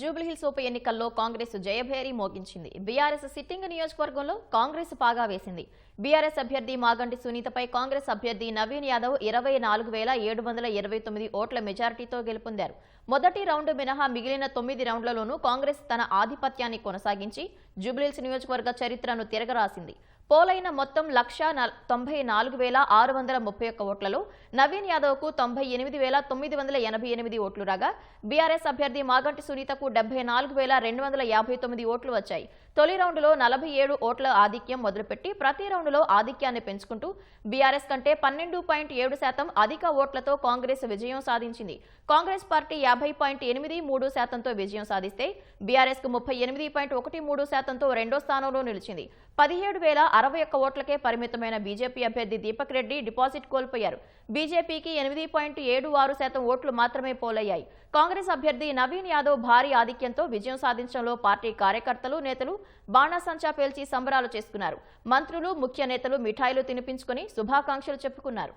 జూబ్లీహిల్స్ ఉప ఎన్నికల్లో కాంగ్రెస్ జయభేరి మోగించింది. బీఆర్ఎస్ సిట్టింగ్ నియోజకవర్గంలో కాంగ్రెస్ పాగా వేసింది. బీఆర్ఎస్ అభ్యర్థి మాగంటి సునీతపై కాంగ్రెస్ అభ్యర్థి నవీన్ యాదవ్ ఇరవై నాలుగు వేల ఏడు వందల ఇరవై తొమ్మిది ఓట్ల మెజారిటీతో గెలుపొందారు. మొదటి రౌండ్ మినహా మిగిలిన తొమ్మిది రౌండ్లలోనూ కాంగ్రెస్ తన ఆధిపత్యాన్ని కొనసాగించి జూబ్లీహిల్స్ నియోజకవర్గ చరిత్రను తిరగరాసింది. పోలైన మొత్తం లక్ష నల్- తొంభై నాలుగు వేల ఆరు వందల ముప్పై ఒక్క ఓట్లలో నవీన్ యాదవ్కు తొంభై ఎనిమిది వేల తొమ్మిది వందల ఎనభై ఎనిమిది ఓట్లు రాగా బీఆర్ఎస్ అభ్యర్థి మాగంటి సునీతకు డెబ్బై నాలుగు వేల రెండు వందల యాభై తొమ్మిది ఓట్లు వచ్చాయి. తొలి రౌండ్లో నలభై ఏడు ఓట్ల ఆధిక్యం మొదలుపెట్టి ప్రతి రౌండ్లో ఆధిక్యాన్ని పెంచుకుంటూ బీఆర్ఎస్ కంటే పన్నెండు పాయింట్ ఏడు శాతం అధిక ఓట్లతో కాంగ్రెస్ విజయం సాధించింది. కాంగ్రెస్ పార్టీ యాభై పాయింట్ ఎనిమిది మూడు శాతంతో విజయం సాధిస్తే బీఆర్ఎస్కు ముప్పై ఎనిమిది పాయింట్ ఒకటి మూడు శాతంతో రెండో స్థానంలో నిలిచింది. పదిహేడు వేల అరవై ఒక్క ఓట్లకే పరిమితమైన బీజేపీ అభ్యర్థి దీపక్ రెడ్డి డిపాజిట్ కోల్పోయారు. బీజేపీకి ఎనిమిది పాయింట్ ఏడు ఆరు శాతం ఓట్లు మాత్రమే పోలయ్యాయి. కాంగ్రెస్ అభ్యర్థి నవీన్ యాదవ్ భారీ ఆధిక్యంతో విజయం సాధించడంలో పార్టీ కార్యకర్తలు నేతలు బాణాసంచా పేల్చి సంబరాలు చేసుకున్నారు. మంత్రులు ముఖ్య నేతలు మిఠాయిలు తినిపించుకుని శుభాకాంక్షలు చెప్పుకున్నారు.